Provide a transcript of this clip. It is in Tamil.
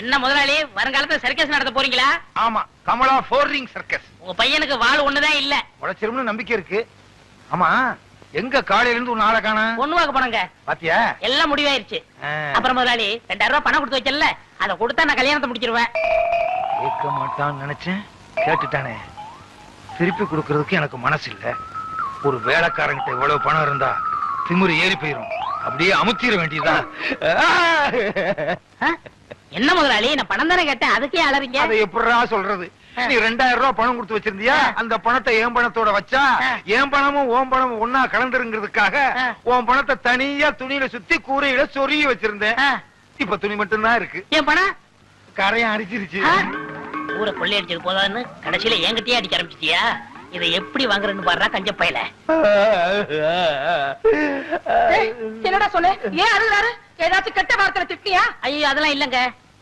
என்ன முதலாளி வருங்காலத்துல சர்க்கஸ் நடத்த போறீங்களா? ஆமா கமலா ஃபோர் ரிங் சர்க்கஸ் உங்க பையனுக்கு வாள் ஒண்ணுதான் இல்ல. உழைச்சிரும்னு நம்பிக்கை இருக்கு. ஆமா எங்க காலையில இருந்து ஒரு நாளை காண? பொண்ணு வாக்க போனங்க. பாத்தியா? எல்லாம் முடிவாயிருச்சு. அப்புறம் முதலாளி ரெண்டாயிரம் ரூபாய் பணம் கொடுத்து வச்சல அதை கொடுத்தா நான் கல்யாணத்தை முடிச்சிருவேன். கேட்க மாட்டான்னு நினைச்சேன். கேட்டுட்டானே. திருப்பி கொடுக்கறதுக்கு எனக்கு மனசு இல்ல. ஒரு வேலைக்காரங்கிட்ட இவ்வளவு பணம் இருந்தா திமிரு ஏறி போயிரும். அப்படியே அமுத்திர வேண்டியதா? என்ன முதலாளி? நான் பணம் தானே கேட்டேன். அதுக்கே அலறீங்க. அதை எப்படிடா சொல்றது? நீ ரெண்டாயிரம் ரூபாய் பணம் கொடுத்து வச்சிருந்தியா. அந்த பணத்தை என் பணத்தோட வச்சா. என் பணமும் உன் பணமும் ஒன்னா கலந்துருங்கிறதுக்காக. உன் பணத்தை தனியா துணியில சுத்தி கூரையில சொருகி வச்சிருந்தேன். இப்ப துணி மட்டும்தான் இருக்கு. என் பணம்? கரையும் அடிச்சிருச்சு? ஊரை கொள்ளையடிச்சது போதான்னு கடைசியில என்கிட்டயே அடிக்க ஆரம்பிச்சிட்டியா? இதை எப்படி வாங்குறேன்னு பாடுறா கஞ்ச பையல. என்னடா சொல்லு ஏன் அழுகுறாரு? ஏதாச்சும் கெட்ட வார்த்தை திட்டியா ஐயோ அதெல்லாம் இல்லங்க.